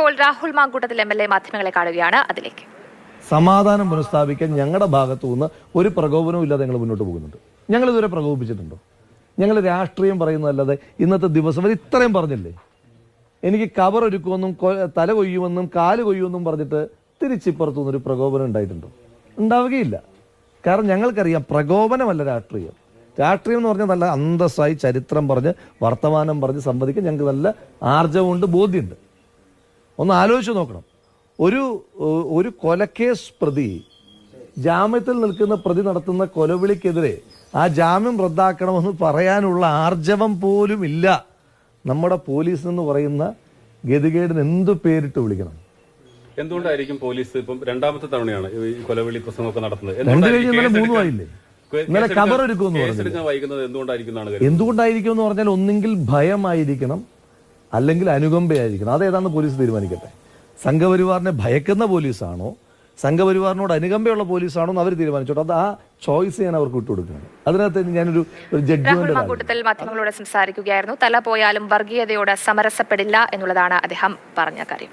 ഇപ്പോൾ Rahul Mankoottathil M L A മാധ്യമങ്ങളെ കാണുകയാണ്. അതിലേക്ക്. സമാധാനം പുനഃസ്ഥാപിക്കാൻ ഞങ്ങളുടെ ഭാഗത്തു നിന്ന് ഒരു പ്രകോപനവും ഇല്ലാതെ ഞങ്ങൾ മുന്നോട്ട് പോകുന്നുണ്ട്. ഞങ്ങൾ ഇതുവരെ പ്രകോപിപ്പിച്ചിട്ടുണ്ടോ? ഞങ്ങൾ രാഷ്ട്രീയം പറയുന്നതല്ലാതെ ഇന്നത്തെ ദിവസം വരെ ഇത്രയും പറഞ്ഞില്ലേ? എനിക്ക് കവർ ഒരുക്കുമെന്നും തല കൊയ്യുമെന്നും കാൽ കൊയ്യുമെന്നും പറഞ്ഞിട്ട് തിരിച്ചിപ്പുറത്തു നിന്നൊരു പ്രകോപനം ഉണ്ടായിട്ടുണ്ടോ? ഉണ്ടാവുകയില്ല. കാരണം ഞങ്ങൾക്കറിയാം പ്രകോപനമല്ല രാഷ്ട്രീയം. രാഷ്ട്രീയം എന്ന് പറഞ്ഞാൽ നല്ല അന്തസ്സായി ചരിത്രം പറഞ്ഞ് വർത്തമാനം പറഞ്ഞ് സംവദിക്കാൻ ഞങ്ങൾക്ക് നല്ല ആർജവമുണ്ട് ബോധ്യമുണ്ട്. ഒന്ന് ആലോചിച്ച് നോക്കണം. ഒരു ഒരു കൊലക്കേസ് പ്രതി ജാമ്യത്തിൽ നിൽക്കുന്ന പ്രതി നടത്തുന്ന കൊലവിളിക്കെതിരെ ആ ജാമ്യം റദ്ദാക്കണമെന്ന് പറയാനുള്ള ആർജവം പോലും ഇല്ല. നമ്മുടെ പോലീസ് എന്ന് പറയുന്ന ഗതികേടിന് എന്ത് പേരിട്ട് വിളിക്കണം? എന്തുകൊണ്ടായിരിക്കും പോലീസ് ഇപ്പം രണ്ടാമത്തെ തവണയാണ് ഈ കൊലവിളി പ്രസംഗമൊക്കെ നടത്തുന്നത്? ഇന്നലെ കേസെടുക്കാൻ- മൂന്നും ആയില്ലേ കേ- ഇന്നലെ കേസെടുക്കാൻ- കബർ എടുക്കുമെന്ന് പറഞ്ഞില്ലേ? കേസെടുക്കാൻ വൈകുന്നത് എന്തുകൊണ്ടായിരിക്കും എന്നാണ് എന്തുകൊണ്ടായിരിക്കും എന്ന് പറഞ്ഞാൽ ഒന്നെങ്കിൽ ഭയമായിരിക്കണം അല്ലെങ്കിൽ അനുകമ്പയായിരിക്കണം. അതേതാണ് പോലീസ് തീരുമാനിക്കട്ടെ. സംഘപരിവാറിനെ ഭയക്കുന്ന പോലീസാണോ? സംഘപരിവാറിനോട് അനുകമ്പയുള്ള പോലീസാണോ എന്ന് അവർ തീരുമാനിച്ചോട്ടെ. അത് ആ ചോയ്സ് ഞാൻ അവർക്ക് വിട്ടുകൊടുക്കുകയാണ് അതിനകത്ത് ഞാനൊരു ജഡ്ജ്മെന്റ് മാങ്കൂട്ടത്തിൽ മാധ്യമങ്ങളോട് സംസാരിക്കുകയായിരുന്നു. തല പോയാലും വർഗീയതയോട് സമരസപ്പെടില്ല എന്നുള്ളതാണ് അദ്ദേഹം പറഞ്ഞ കാര്യം.